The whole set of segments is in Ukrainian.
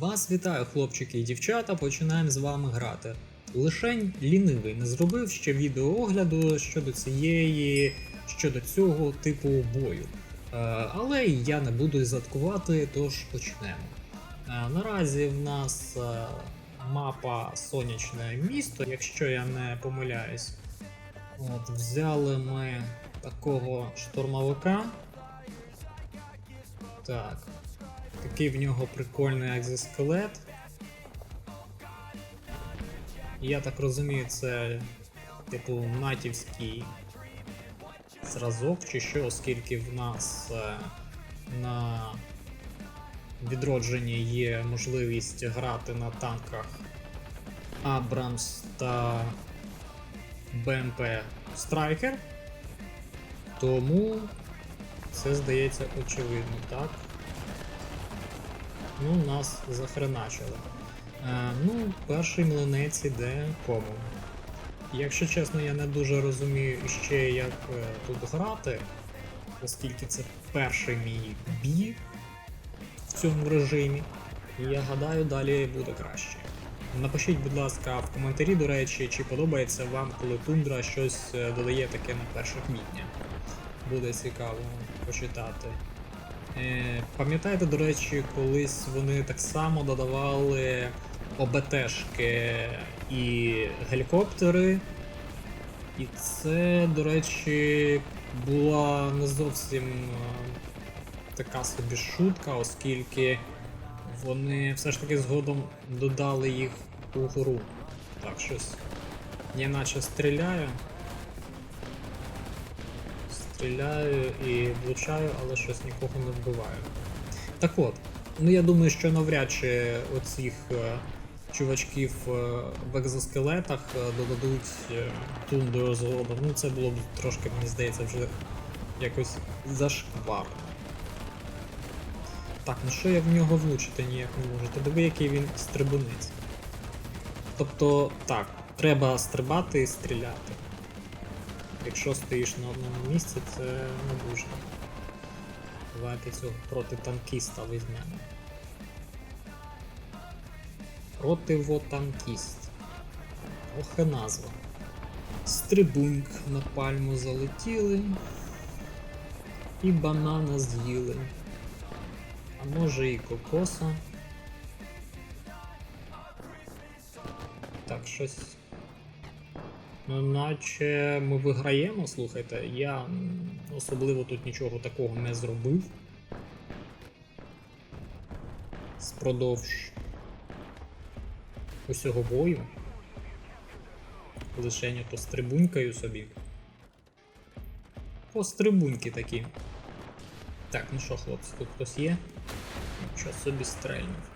Вас вітаю, хлопчики і дівчата. Починаємо з вами грати. Лишень лінивий не зробив ще відеоогляду щодо цієї, щодо цього типу бою. Е, але я не буду заткувати, тож почнемо. Е, наразі в нас е, мапа Сонячне місто, якщо я не помиляюсь. От, взяли ми такого штурмовика. Так. Такий в нього прикольний екзоскелет. Я так розумію, це типу натівський зразок чи що, оскільки в нас е, на відродженні є можливість грати на танках Абрамс та БМП Страйкер. Тому це здається очевидно, так? Ну, нас захреначили. Е, ну, перший млинець іде кому. Якщо чесно, я не дуже розумію ще, як е, тут грати, оскільки це перший мій бій в цьому режимі. І я гадаю, далі буде краще. Напишіть, будь ласка, в коментарі, до речі, чи подобається вам, коли тундра щось е, додає таке на 1 квітня. Буде цікаво почитати. Е, Пам'ятаєте, до речі, колись вони так само додавали ОБТшки і гелікоптери. І це, до речі, була не зовсім е, така собі шутка, оскільки вони все ж таки згодом додали їх у гру. Так, щось. Я наче стріляю. Стріляю і влучаю, але щось нікого не вбиваю. Так от, ну я думаю, що навряд чи оцих е, чувачків е, в екзоскелетах е, додадуть е, тундру згодом. Ну це було б трошки, мені здається, вже якось зашкварно. Так, ну що я в нього влучити ніяк не можу? Ти диви, який він стрибунець. Тобто, так, треба стрибати і стріляти. Якщо стоїш на одному місці, це не дуже. Давайте цього протитанкіста візьмемо. Противотанкіст. Ох і назва. Стрибуньк на пальму залетіли. І банана з'їли. А може і кокоса. Так, щось. Ну, наче ми виграємо, слухайте, я особливо тут нічого такого не зробив. Спродовж усього бою. Лишень пострибунькаю собі. Пострибуньки такі. Так, ну що, хлопці, тут хтось є? Що собі стрельнув?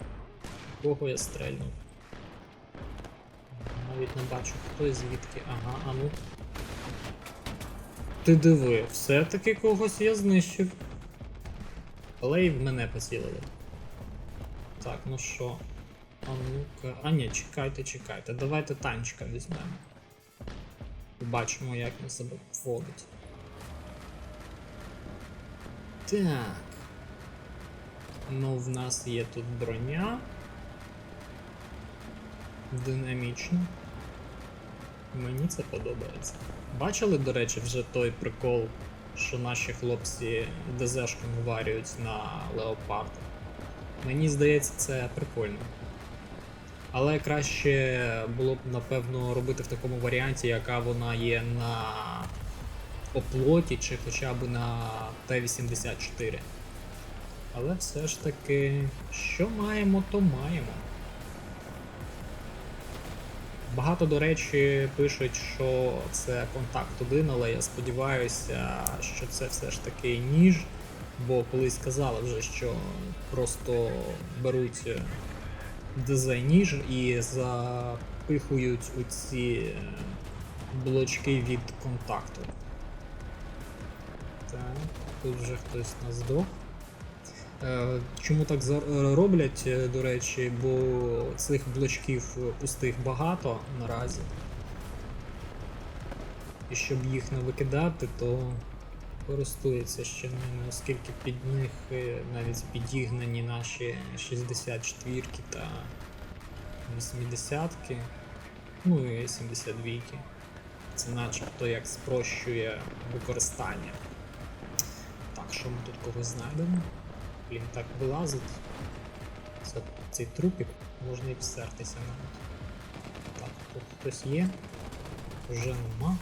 Кого я стрельнув? Навіть не бачу, хто і звідки. Ага, а ну. Ти диви, все-таки когось я знищив. Але і в мене поцілили. Так, ну що. А ну-ка. А ні, чекайте, чекайте. Давайте танчика візьмемо. Побачимо, як він себе поводить. Так. Ну, в нас є тут броня. Динамічно. Мені це подобається. Бачили, до речі, вже той прикол, що наші хлопці ДЗшку варюють на леопард. Мені здається, це прикольно. Але краще було б, напевно, робити в такому варіанті, яка вона є на оплоті чи хоча б на Т-84. Але все ж таки, що маємо, то маємо. Багато, до речі, пишуть, що це контакт 1, але я сподіваюся, що це все ж таки ніж, бо колись казали вже, що просто беруть ДЗ ніж і запихують у ці е, блочки від контакту. Так, тут вже хтось нас здох. Е, Чому так е, роблять, е, до речі, бо цих блочків е, пустих багато наразі. І щоб їх не викидати, то користується ще ними, оскільки під них е, навіть підігнані наші 64-ки та 80-ки, ну і 72-ки. Це начебто як спрощує використання. Так, що ми тут когось знайдемо? Блін, так вилазить. Це, цей трупик можна і всертися навіть. Так, тут хтось є. Вже нема.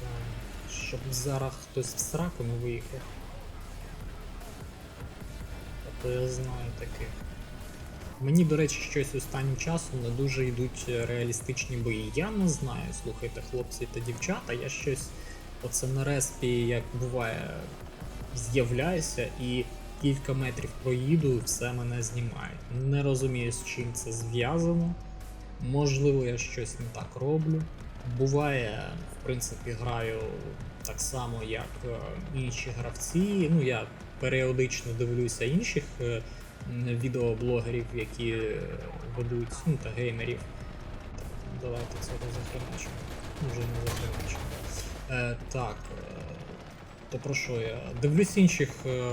Так, щоб зараз хтось в сраку не виїхав. А то я знаю таких. Мені, до речі, щось останнім часом не дуже йдуть реалістичні бої. Я не знаю, слухайте, хлопці та дівчата, я щось оце на респі, як буває, з'являюся і кілька метрів проїду, і все мене знімає. Не розумію, з чим це зв'язано. Можливо, я щось не так роблю. Буває, в принципі, граю так само, як е, інші гравці. Ну, я періодично дивлюся інших е, відеоблогерів, які ведуть, ну та геймерів. Давайте цього захреначимо. Вже не захреначимо. Е, так. Е, то про що я? Дивлюсь інших е,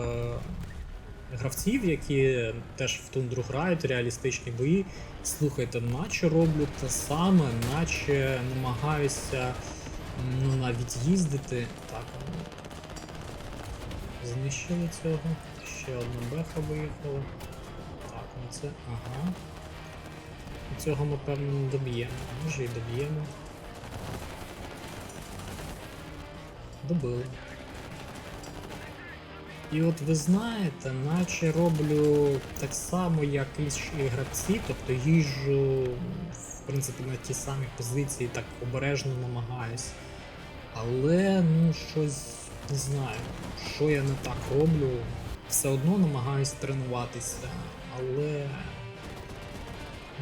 гравців, які теж в тундру грають, реалістичні бої. Слухайте, наче роблю те саме, наче намагаюся ну, навіть їздити. Так, ну. Знищили цього. Ще одна беха виїхала. Так, ну це. Ага. Цього ми певно не доб'ємо. Може і доб'ємо. Добили. І от ви знаєте, наче роблю так само, як інші гравці, тобто їжджу в принципі на ті самі позиції, так обережно намагаюсь. Але ну щось не знаю, що я не так роблю. Все одно намагаюсь тренуватися, але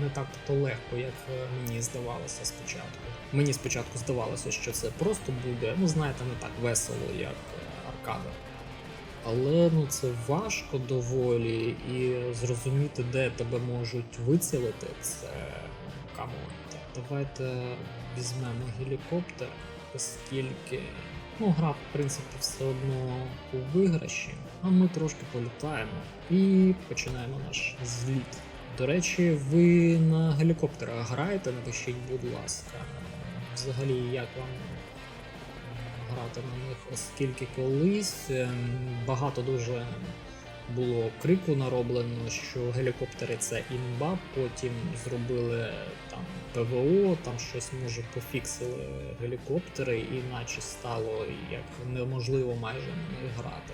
не так то легко, як е, мені здавалося спочатку. Мені спочатку здавалося, що це просто буде, ну знаєте, не так весело, як е, аркада. Але ну це важко доволі, і зрозуміти, де тебе можуть вицілити, це камон. Давайте візьмемо гелікоптер, оскільки ну, гра, в принципі, все одно у виграші, а ми трошки політаємо і починаємо наш зліт. До речі, ви на гелікоптерах граєте, напишіть, будь ласка. Взагалі, як вам грати на них, оскільки колись ем, багато дуже було крику нароблено, що гелікоптери це імба, потім зробили там ПВО, там щось може пофіксили гелікоптери, і наче стало як неможливо майже на них грати.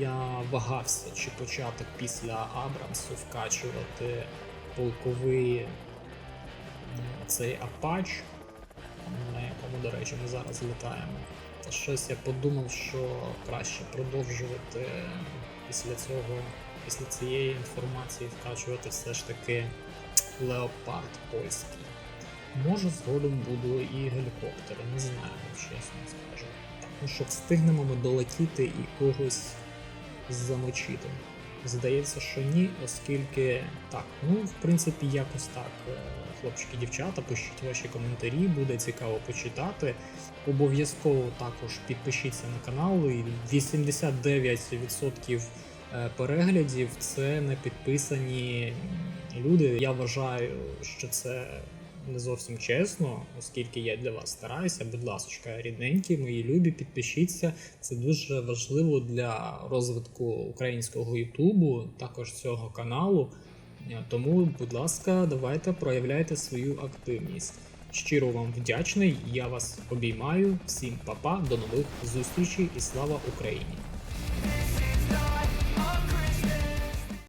Я вагався, чи почати після Абрамсу вкачувати полковий цей Апач, на якому, до речі, ми зараз літаємо. Та щось я подумав, що краще продовжувати після цього, після цієї інформації вкачувати все ж таки леопард польський. Може, згодом буду і гелікоптери, не знаю, чесно скажу. Так, ну що, встигнемо ми долетіти і когось замочити. Здається, що ні, оскільки так, ну в принципі, якось так. Е, Хлопчики, дівчата, пишіть ваші коментарі, буде цікаво почитати. Обов'язково також підпишіться на канал. І 89% е, переглядів це не підписані люди. Я вважаю, що це не зовсім чесно, оскільки я для вас стараюся. Будь ласка, рідненькі, мої любі, підпишіться. Це дуже важливо для розвитку українського Ютубу, також цього каналу. Е, Тому, будь ласка, давайте проявляйте свою активність. Щиро вам вдячний, я вас обіймаю. Всім па-па, до нових зустрічей і слава Україні!